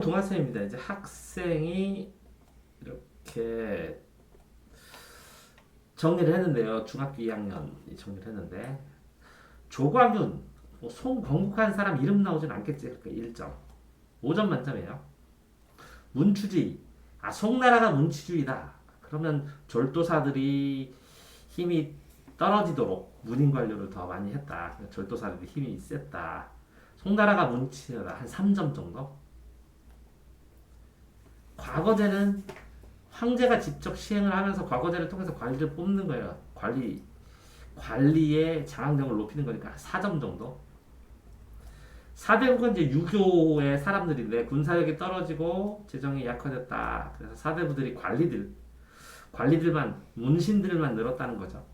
동학생입니다. 이제 학생이 이렇게 정리를 했는데요. 중학교 2학년 정리를 했는데 조광윤, 뭐 송광국한 사람 이름 나오진 않겠지. 그러니까 1점. 5점 만점이에요. 문추주의. 아, 송나라가 문치주의다. 그러면 졸도사들이 힘이 떨어지도록 문인 관료를 더 많이 했다. 졸도사들이 힘이 셌다. 송나라가 문치다. 한 3점 정도? 과거제는 황제가 직접 시행을 하면서 과거제를 통해서 관리를 뽑는 거예요. 관리 관리의 장악력을 높이는 거니까 4점 정도. 사대부가 이제 유교의 사람들인데 군사력이 떨어지고 재정이 약화됐다. 그래서 사대부들이 관리들 관리들만 문신들만 늘었다는 거죠.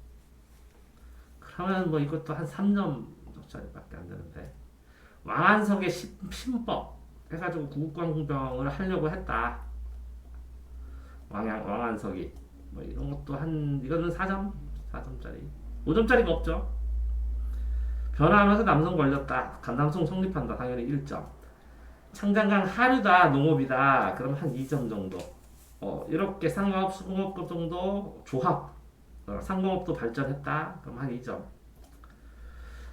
그러면 뭐 이것도 한 3점짜리밖에 안 되는데 왕안석의 신- 신법 해가지고 구국광병을 하려고 했다. 왕양 왕안석이 뭐 이런 것도 한 이거는 4점 4점짜리 5점짜리가 없죠. 변화하면서 남성 걸렸다. 간남성 성립한다. 당연히 1점. 창장강 하류다 농업이다. 그럼 한 2점 정도. 어, 이렇게 상공업 수공업 정도 조합 어, 상공업도 발전했다. 그럼 한 2점.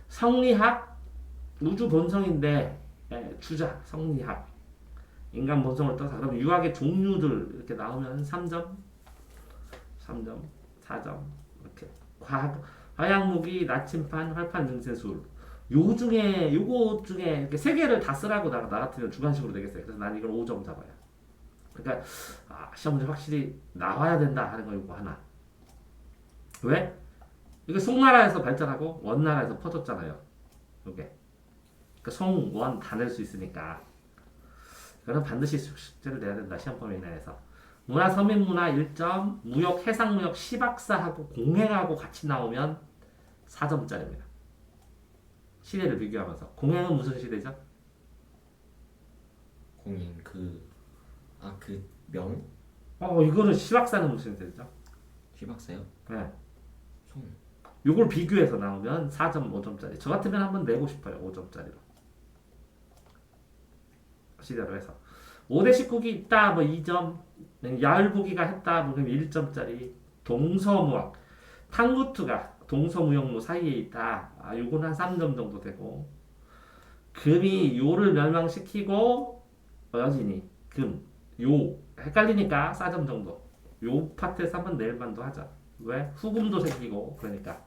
성리학 우주 본성인데 예, 주자 성리학 인간 본성을 떠서 그럼 유학의 종류들 이렇게 나오면 3점, 3점, 4점 이렇게 과학 화양무기, 나침판, 활판, 등세술 요 중에 요거 중에 이렇게 세 개를 다 쓰라고 나, 나 같으면 주관식으로 되겠어요. 그래서 난 이걸 5점 잡아요. 그러니까 아, 시험 문제 확실히 나와야 된다 하는 거 이거 하나. 왜? 이게 송나라에서 발전하고 원나라에서 퍼졌잖아요. 요게. 그러니까 송원 다 낼 수 있으니까. 이거는 반드시 숙제를 내야 된다. 시험 범위 내에서. 문화 서민 문화 1점, 무역 해상 무역 시박사하고 공행하고 같이 나오면 4점짜리입니다. 시대를 비교하면서 공행은 무슨 시대죠? 공인 그 아 그 명 어 이거는 시박사는 무슨 시대죠? 휘박사요? 네. 송 요걸 비교해서 나오면 4점 5점짜리. 저 같으면 한번 내고 싶어요. 5점짜리로. 시대로 해서. 5대 19기 있다. 뭐 2점. 야을보기가 했다. 뭐 그럼 1점짜리. 동서무학. 탕구투가 동서무역로 사이에 있다. 아, 요건 한 3점 정도 되고. 금이 요를 멸망시키고 어, 여진이 금. 요 헷갈리니까 4점 정도. 요 파트에서 한번 낼 만도 하자. 왜? 후금도 생기고 그러니까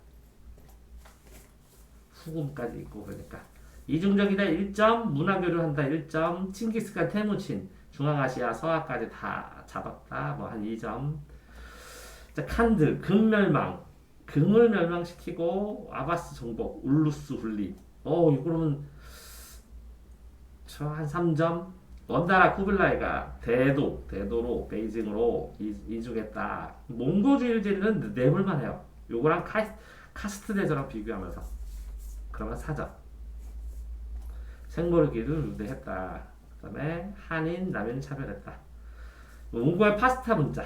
후금까지 있고 그러니까 이중적이다 1점 문화교류 한다 1점 칭기스칸 태무친 중앙아시아 서아까지 다 잡았다 뭐 한 2점 자 칸들 금멸망 금을 멸망시키고 아바스 정복 울루스 훌리 어 이거 그러면 저 한 3점 원나라 쿠빌라이가 대도 대도로 베이징으로 이- 이주겠다. 몽고주의제는 내볼만 해요. 요거랑 카, 카스트 대전랑 비교하면서 그러면 사점. 생모르기를 유대했다. 그 다음에 한인 남인 차별했다. 몽고의 파스타 문자.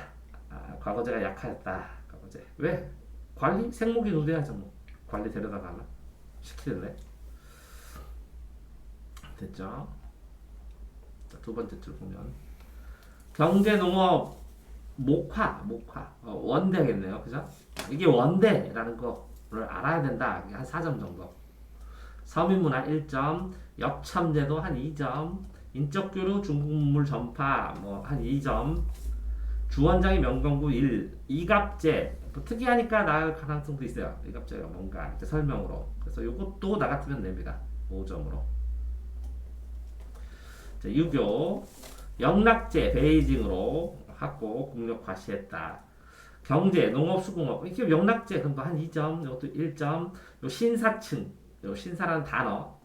아, 과거제가 약화했다. 과거제. 왜? 관리? 생목이 누대하죠 뭐. 관리 데려다가면 시키는데 됐죠? 자, 두 번째 줄 보면. 경제 농업 목화 목화. 어, 원대겠네요. 그죠? 이게 원대라는 거를 알아야 된다. 한 4점 정도 서민문화 1점 역참제도 한 2점 인적교류 중국물 전파 뭐 한 2점 주원장이 명경구 1 이갑제. 뭐 특이하니까 나을 가능성도 있어요. 이갑제가 뭔가 이렇게 설명으로. 그래서 이것도 나 같으면 냅니다. 5점으로. 자, 유교. 영락제 베이징으로 학고 국력 과시했다. 경제 농업 수공업. 이게 영락제 그럼 한 2점 이것도 1점. 요 신사층 요 신사라는 단어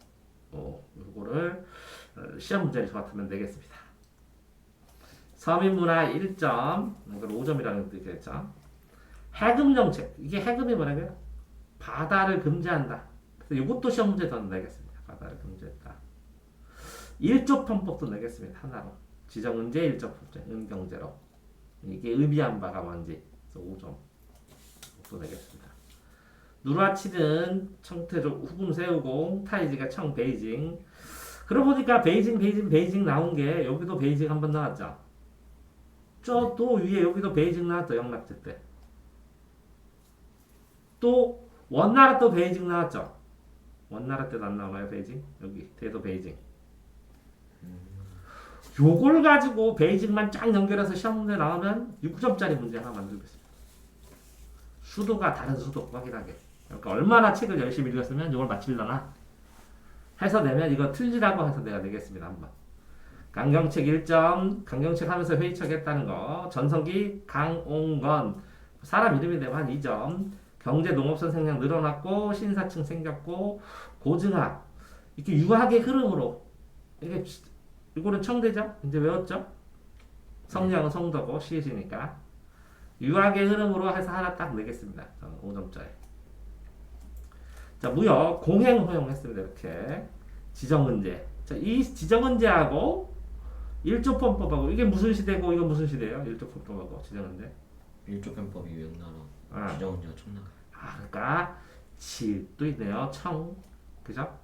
어, 요거를 어, 시험 문제를 저 같으면 내겠습니다. 서민문화 1점 이걸 5점이라는 뜻이겠죠. 해금 정책 이게 해금이 뭐라고요? 바다를 금지한다. 그래서 이것도 시험 문제 더 내겠습니다. 바다를 금지했다. 일조 편법도 내겠습니다. 하나로. 지정은제 일조 편제 은경제로. 이게 의미한 바가 뭔지. 그래서 5점 또 내겠습니다. 누라치는 청태조 후금 세우고 타이지가 청 베이징 그러고 보니까 베이징, 베이징, 베이징 나온 게 여기도 베이징 한 번 나왔죠. 저 또 위에 여기도 베이징 나왔죠. 영락제 때. 또 원나라 또 베이징 나왔죠. 원나라 때도 안 나오나요 베이징? 여기 뒤에도 베이징. 요걸 가지고 베이징만 쫙 연결해서 시험 문제 나오면 6점짜리 문제 하나 만들겠습니다. 수도가 다른 수도 확인하게. 그러니까 얼마나 책을 열심히 읽었으면 이걸 맞힐려나 해서 내면 이거 틀리라고 해서 내가 내겠습니다 한번. 강경책 1점, 강경책 하면서 회의책 했다는 거. 전성기 강옹건 사람 이름이 되면 한 2점. 경제 농업선 생량 늘어났고 신사층 생겼고 고증학 이렇게 유학의 흐름으로 이게 이거는 청대죠? 이제 외웠죠? 성량은 성도고 시시니까 유학의 흐름으로 해서 하나 딱 내겠습니다. 저는 5점짜리. 자 무역 공행 허용했습니다. 이렇게 지정은제. 자 이 지정은제하고 일조편법하고 이게 무슨 시대고 이건 무슨 시대예요? 일조편법하고 지정은제. 일조편법이 명나라, 아. 지정은제가 청나라. 아, 그러니까 칠도 있네요. 청, 그죠?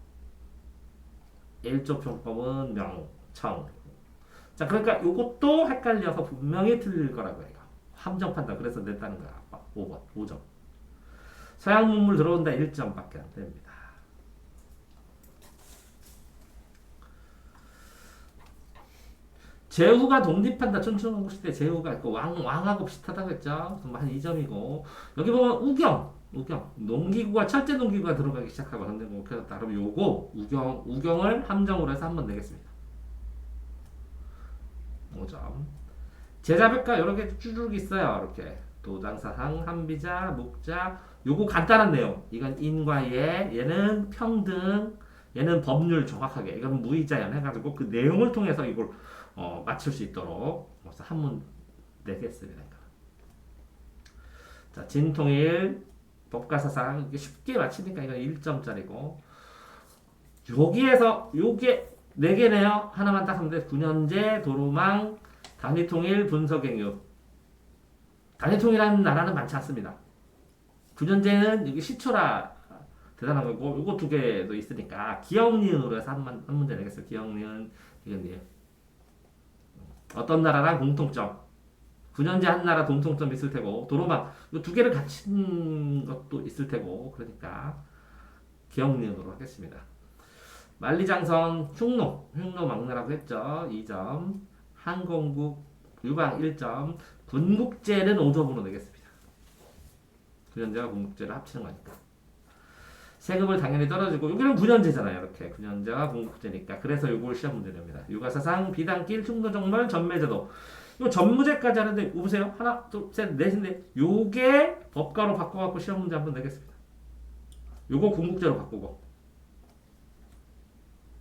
일조편법은 명, 청. 자, 그러니까 이것도 헷갈려서 분명히 틀릴 거라고 해요. 함정 판단 그래서 냈다는 거야. 아빠. 5번, 5점. 서양 문물 들어온다 1점밖에 안 됩니다. 제후가 독립한다 춘추전국 시대 제후가 그 왕, 왕하고 비슷하다고 했죠. 한 2점이고 여기 보면 우경 우경 농기구가 철제 농기구가 들어가기 시작하고 현대국 목표였다. 그럼 요거 우경 우경을 함정으로 해서 한 번 내겠습니다. 5점. 제자백과 여러 개 쭈르륵 있어요. 이렇게 도장사상, 한비자, 묵자. 요거 간단한 내용. 이건 인과 예, 얘는 평등, 얘는 법률 정확하게. 이건 무이자연 해가지고 그 내용을 통해서 이걸 어, 맞출 수 있도록 그래서 한문 내겠습니다. 자, 진통일 법가사상 이게 쉽게 맞히니까 이건 1점짜리고 여기에서 요게 네 개네요. 하나만 딱 하면 돼. 군현제, 도루망, 단위통일, 분석행유. 단위통일하는 나라는 많지 않습니다. 군현제는 여기 시초라 대단한 거고 요거 두 개도 있으니까 기억 니은으로 해서 한, 문- 한 문제 내겠어요. 기억 니은, 기억 니은. 어떤 나라랑 공통점. 군현제 한 나라 공통점 있을 테고 도로막 이두 개를 갖춘 것도 있을 테고 그러니까 기억 니은으로 하겠습니다. 만리장성 흉노 흉노 막내라고 했죠. 2점 항공국 유방 1점 군국제는 5점으로 내겠습니다. 군현제와 군국제를 합치는 거니까 세금을 당연히 떨어지고 여기는 군현제잖아요. 이렇게 군현제와 군국제니까 그래서 요걸 시험 문제 냅니다. 육아사상 비단길 흉노정말 전매제도 이거 전무제까지 하는데 보세요. 하나 둘 셋 넷인데 요게 법가로 바꿔갖고 시험 문제 한번 내겠습니다. 요거 군국제로 바꾸고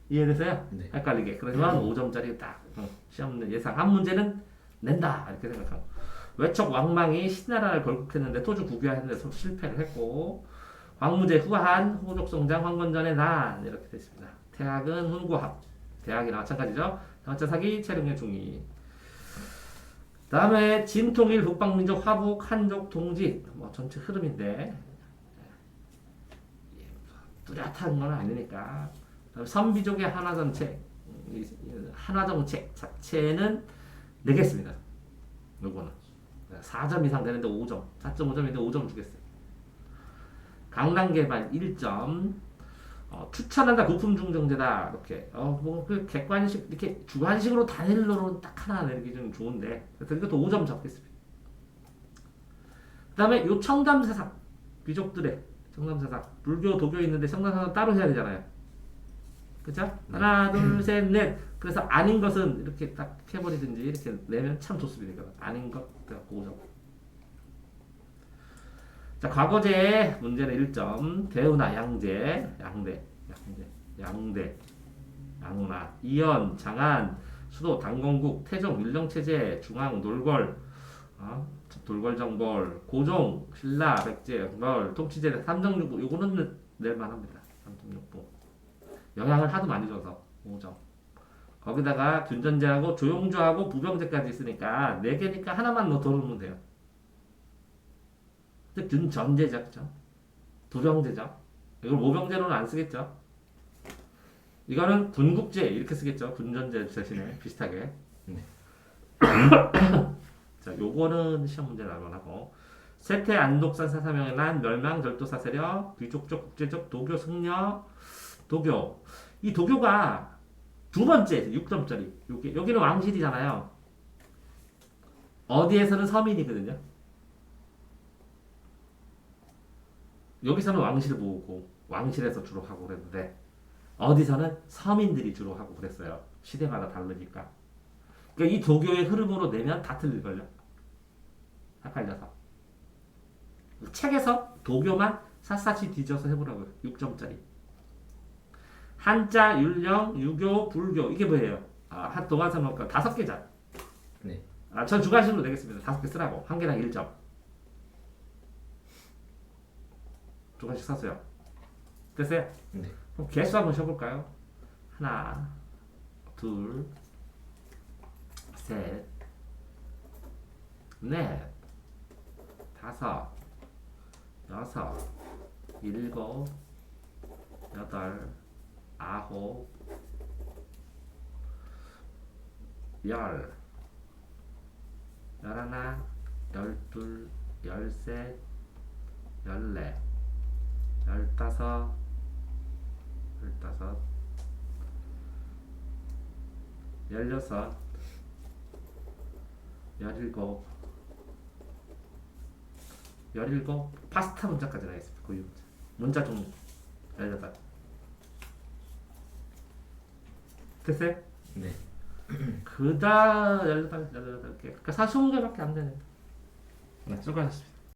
이해되세요? 네. 헷갈리게 그러면 5점짜리 딱 어, 시험 예상 한 문제는 낸다 이렇게 생각하고 외척 왕망이 신나라를 걸국했는데 토주 국유화했는데 소- 실패를 했고 황무제 후한 호족성장 황건전의 난 이렇게 됐습니다. 태학은 훈고합 대학이나 마찬가지죠. 다번째 사기 체릉의 중이 다음에 진통일 북방민족 화북 한족 동지 뭐 전체 흐름인데 예, 뚜렷한 건 아니니까 선비족의 한화 정책 이- 이 한화 정책 자체는 내겠습니다. 요거는 4점 이상 되는데 5점 4.5점인데 5점 주겠어요. 강남 개발 1점 어, 추천한다 고품 중정제다 이렇게 어뭐그 객관식 이렇게 주관식으로 단일로는 딱 하나 내기 좀 좋은데 그래서 이것도 5점 잡겠습니다. 그 다음에 요 청담세상 귀족들의 청담세상 불교 도교 있는데 청담세상 따로 해야 되잖아요. 그죠? 하나 둘 셋 넷 그래서 아닌 것은 이렇게 딱 해버리든지 이렇게 내면 참 좋습니다. 아닌 것 5점. 자, 과거제 문제는 1점. 대우나 양재, 양대, 양대, 양대, 양우나, 이연, 장안, 수도, 당건국, 태종, 율령체제, 중앙, 놀걸, 어? 돌궐정벌, 고종, 신라, 백제, 영벌, 통치제, 삼정육부, 요거는 낼만합니다. 삼정육부. 영향을 하도 많이 줘서 5점. 거기다가 균전제하고 조용조하고 부병제까지 있으니까 4개니까 하나만 더 넣으면 돼요. 균전제죠, 그죠? 부병제죠. 이걸 모병제로는 안 쓰겠죠. 이거는 군국제 이렇게 쓰겠죠. 군전제 대신에 비슷하게. 네. 자, 요거는 시험 문제 나만 하고 세태 안독산 사사명에 난 멸망 절도 사 세력 귀족적 국제적 도교 승려 도교 이 도교가 두 번째 6점짜리 여기 여기는 왕실이잖아요. 어디에서는 서민이거든요. 여기서는 왕실 모으고 왕실에서 주로 하고 그랬는데 어디서는 서민들이 주로 하고 그랬어요. 시대마다 다르니까. 그러니까 이 도교의 흐름으로 내면 다 틀릴걸요. 헷갈려서. 책에서 도교만 샅샅이 뒤져서 해보라고요. 6점짜리. 한자, 율령, 유교, 불교 이게 뭐예요? 아, 한 동화서 먹고 다섯 개잖아. 네. 아, 전 주관식으로 내겠습니다. 다섯 개 쓰라고. 한 개당 1점. 주관식 썼어요. 됐어요? 네. 그럼 개수 한번 쉬어볼까요? 하나, 둘, 셋, 넷, 다섯, 여섯, 일곱, 여덟, 아홉, 열, 열하나, 열둘, 열셋, 열넷, 열다섯, 열다섯, 열여섯, 열일곱, 열일곱. 파스타 문자까지 나있습니다. 고유 문자. 문자 종류. 열여덟. 됐어요? 네. 그다 열여덟 열여덟 개. 그러니까 사십 개밖에 안 되네. 네, 수고하셨습니다.